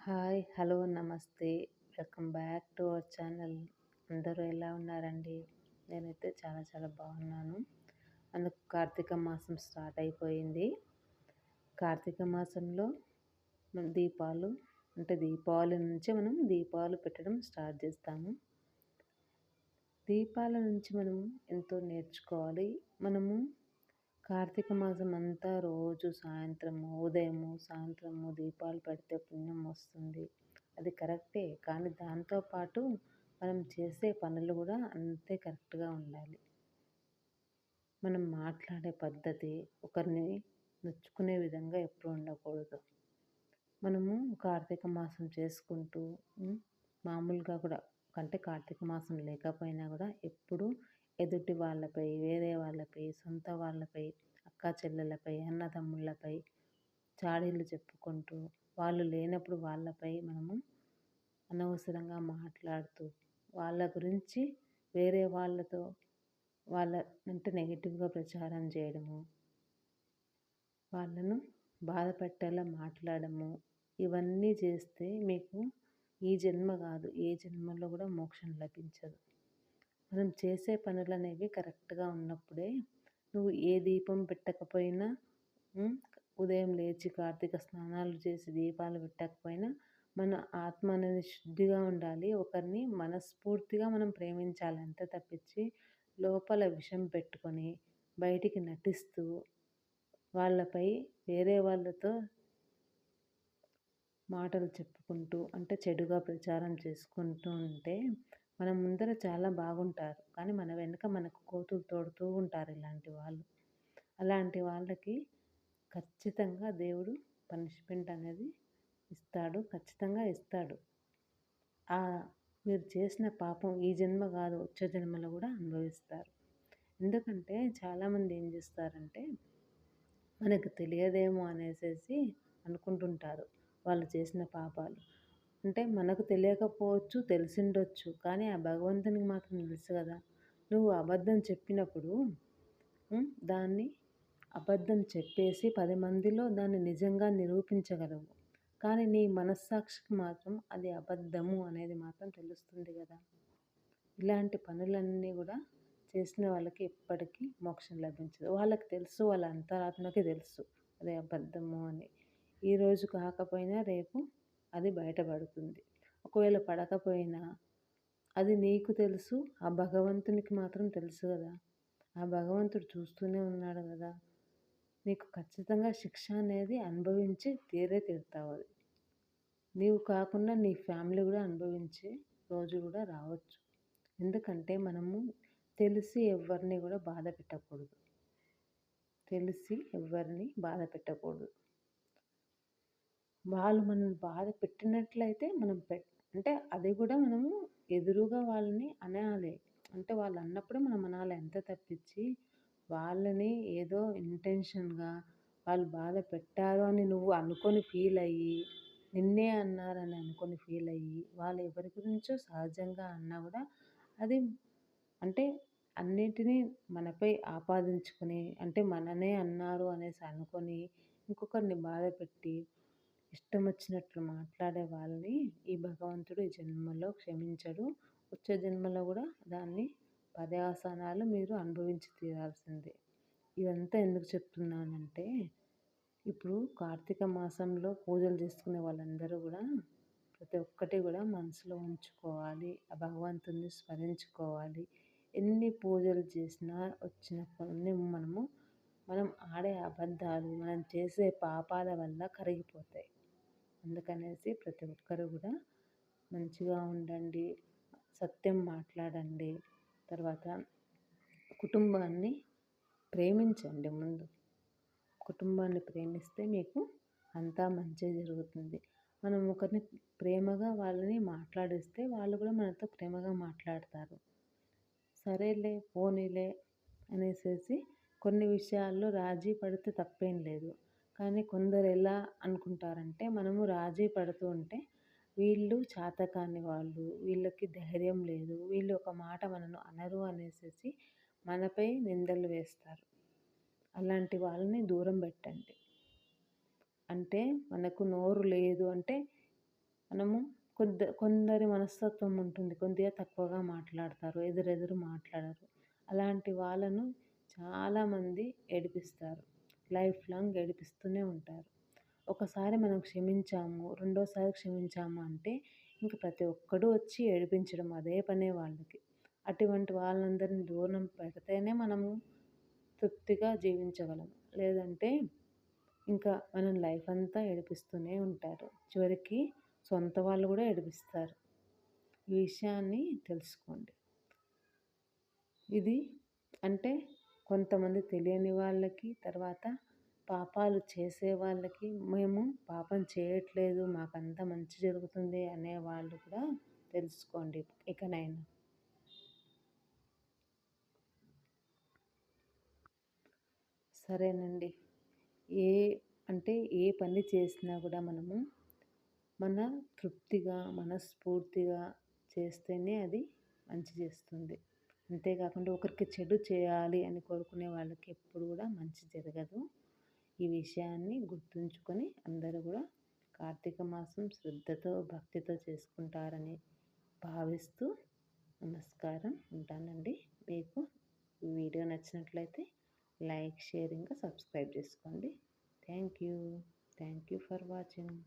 Hi hello నమస్తే. Welcome back to our channel. అందరూ ఎలా ఉన్నారండి? నేనైతే చాలా చాలా బాగున్నాను. అందుకు కార్తీక మాసం స్టార్ట్ అయిపోయింది. కార్తీక మాసంలో దీపాలు అంటే దీపావళి నుంచి మనం దీపాలు పెట్టడం స్టార్ట్ చేస్తాము. దీపాల నుంచి మనం ఎంతో నేర్చుకోవాలి. మనము కార్తీక మాసం అంతా రోజు సాయంత్రము ఉదయము సాయంత్రము దీపాలు పెడితే పుణ్యం వస్తుంది. అది కరెక్టే. కానీ దాంతోపాటు మనం చేసే పనులు కూడా అంతే కరెక్ట్గా ఉండాలి. మనం మాట్లాడే పద్ధతి ఒకరిని నొచ్చుకునే విధంగా ఎప్పుడు ఉండకూడదు. మనము కార్తీక మాసం చేసుకుంటూ మామూలుగా కూడా అంటే కార్తీక మాసం లేకపోయినా కూడా ఎప్పుడూ ఎదుటి వాళ్ళపై వేరే వాళ్ళపై సొంత వాళ్ళపై అక్క చెల్లెలపై అన్నదమ్ముళ్ళపై చాడీలు చెప్పుకుంటూ వాళ్ళు లేనప్పుడు వాళ్ళపై మనము అనవసరంగా మాట్లాడుతూ వాళ్ళ గురించి వేరే వాళ్ళతో వాళ్ళ అంటే నెగిటివ్గా ప్రచారం చేయడము వాళ్ళను బాధపెట్టేలా మాట్లాడము ఇవన్నీ చేస్తే మీకు ఈ జన్మ కాదు ఏ జన్మలో కూడా మోక్షం లభించదు. మనం చేసే పనులు అనేవి కరెక్ట్గా ఉన్నప్పుడే నువ్వు ఏ దీపం పెట్టకపోయినా ఉదయం లేచి కార్తీక స్నానాలు చేసి దీపాలు పెట్టకపోయినా మన ఆత్మ అనేది శుద్ధిగా ఉండాలి. ఒకరిని మనస్ఫూర్తిగా మనం ప్రేమించాలంటే తప్పించి లోపల విషం పెట్టుకొని బయటికి నటిస్తూ వాళ్ళపై వేరే వాళ్ళతో మాటలు చెప్పుకుంటూ అంటే చెడుగా ప్రచారం చేసుకుంటూ ఉంటే మన ముందర చాలా బాగుంటారు. కానీ మన వెనుక మనకు కోతులు తోడుతూ ఉంటారు ఇలాంటి వాళ్ళు. అలాంటి వాళ్ళకి ఖచ్చితంగా దేవుడు పనిష్మెంట్ అనేది ఇస్తాడు. ఖచ్చితంగా ఇస్తాడు. మీరు చేసిన పాపం ఈ జన్మ కాదు వచ్చే జన్మలో కూడా అనుభవిస్తారు. ఎందుకంటే చాలామంది ఏం చేస్తారంటే మనకు తెలియదేమో అనేసి అనుకుంటుంటారు వాళ్ళు చేసిన పాపాలు. అంటే మనకు తెలియకపోవచ్చు తెలిసిండొచ్చు. కానీ ఆ భగవంతునికి మాత్రం తెలుసు కదా! నువ్వు అబద్ధం చెప్పినప్పుడు దాన్ని అబద్ధం చెప్పేసి పది మందిలో దాన్ని నిజంగా నిరూపించగలవు. కానీ నీ మనస్సాక్షికి మాత్రం అది అబద్ధము అనేది మాత్రం తెలుస్తుంది కదా! ఇలాంటి పనులన్నీ కూడా చేసిన వాళ్ళకి ఎప్పటికీ మోక్షం లభించదు. వాళ్ళకి తెలుసు వాళ్ళ అంతరాత్మకి తెలుసు. అది అబద్ధము అని. ఈరోజు కాకపోయినా రేపు అది బయటపడుతుంది. ఒకవేళ పడకపోయినా అది నీకు తెలుసు ఆ భగవంతునికి మాత్రం తెలుసు కదా. ఆ భగవంతుడు చూస్తూనే ఉన్నాడు కదా. నీకు ఖచ్చితంగా శిక్ష అనేది అనుభవించి తీరే తీరుతావు అది. నీవు కాకుండా నీ ఫ్యామిలీ కూడా అనుభవించే రోజు కూడా రావచ్చు. ఎందుకంటే మనము తెలిసి ఎవరిని కూడా బాధ పెట్టకూడదు. తెలిసి ఎవరిని బాధ పెట్టకూడదు. వాళ్ళు మనల్ని బాధ పెట్టినట్లయితే మనం పెట్ అంటే అది కూడా మనము ఎదురుగా వాళ్ళని అనాలి. అంటే వాళ్ళు అన్నప్పుడు మనం అనాలి. ఎంత తప్పించి వాళ్ళని ఏదో ఇంటెన్షన్గా వాళ్ళు బాధ పెట్టారు అని నువ్వు అనుకొని ఫీల్ అయ్యి నిన్నే అన్నారని అనుకొని ఫీల్ అయ్యి వాళ్ళు ఎవరి గురించో సహజంగా అన్నా కూడా అది అంటే అన్నిటినీ మనపై ఆపాదించుకొని అంటే మననే అన్నారు అనేసి అనుకొని ఇంకొకరిని బాధ పెట్టి ఇష్టం వచ్చినట్లు మాట్లాడే వాళ్ళని ఈ భగవంతుడు ఈ జన్మలో క్షమించడు. వచ్చే జన్మలో కూడా దాన్ని పర్యావసానాలు మీరు అనుభవించి తీరాల్సిందే. ఇదంతా ఎందుకు చెప్తున్నానంటే ఇప్పుడు కార్తీక మాసంలో పూజలు చేసుకునే వాళ్ళందరూ కూడా ప్రతి ఒక్కటి కూడా మనసులో ఉంచుకోవాలి. ఆ భగవంతుని స్మరించుకోవాలి. ఎన్ని పూజలు చేసినా వచ్చిన కొన్ని మనము మనం ఆడే అబద్ధాలు మనం చేసే పాపాల వల్ల కరిగిపోతాయి. అందుకనేసి ప్రతి ఒక్కరు కూడా మంచిగా ఉండండి సత్యం మాట్లాడండి తర్వాత కుటుంబాన్ని ప్రేమించండి ముందు. కుటుంబాన్ని ప్రేమిస్తే మీకు అంతా మంచి జరుగుతుంది. మనం ఒకరిని ప్రేమగా వాళ్ళని మాట్లాడిస్తే వాళ్ళు కూడా మనతో ప్రేమగా మాట్లాడతారు. సరేలే పోనీలే అనేసి కొన్ని విషయాల్లో రాజీ పడితే తప్పేం లేదు. కానీ కొందరు ఎలా అనుకుంటారంటే మనము రాజీ పడుతూ ఉంటే వీళ్ళు చాతకాని వాళ్ళు వీళ్ళకి ధైర్యం లేదు వీళ్ళు ఒక మాట మనను అనరు అనేసి మనపై నిందలు వేస్తారు. అలాంటి వాళ్ళని దూరం పెట్టండి. అంటే మనకు నోరు లేదు అంటే మనము కొద్ది కొందరి మనస్తత్వం ఉంటుంది. కొద్దిగా తక్కువగా మాట్లాడతారు ఎదురెదురు మాట్లాడరు. అలాంటి వాళ్ళను చాలామంది ఏడిపిస్తారు. లైఫ్ లాంగ్ ఏడిపిస్తూనే ఉంటారు. ఒకసారి మనం క్షమించాము రెండోసారి క్షమించాము అంటే ఇంక ప్రతి ఒక్కడు వచ్చి ఏడిపించడం అదే పనే వాళ్ళకి. అటువంటి వాళ్ళందరినీ దూరం పెడితేనే మనము తృప్తిగా జీవించగలం. లేదంటే ఇంకా మనం లైఫ్ అంతా ఏడిపిస్తూనే ఉంటారు. చివరికి సొంత వాళ్ళు కూడా ఏడిపిస్తారు. ఈ విషయాన్ని తెలుసుకోండి. ఇది అంటే కొంతమంది తెలియని వాళ్ళకి తర్వాత పాపాలు చేసే వాళ్ళకి మేము పాపం చేయట్లేదు మాకంతా మంచి జరుగుతుంది అనే వాళ్ళు కూడా తెలుసుకోండి ఇకనైనా. సరేనండి. ఏ అంటే ఏ పని చేసినా కూడా మనము మన తృప్తిగా మనస్ఫూర్తిగా చేస్తేనే అది మంచి చేస్తుంది. అంతేకాకుండా ఒకరికి చెడు చేయాలి అని కోరుకునే వాళ్ళకి ఎప్పుడు కూడా మంచి జరగదు. ఈ విషయాన్ని గుర్తుంచుకొని అందరూ కూడా కార్తీక మాసం శ్రద్ధతో భక్తితో చేసుకుంటారని భావిస్తూ నమస్కారం ఉంటానండి. మీకు వీడియో నచ్చినట్లయితే లైక్ షేర్ ఇంకా సబ్స్క్రైబ్ చేసుకోండి. Thank you. Thank you for watching.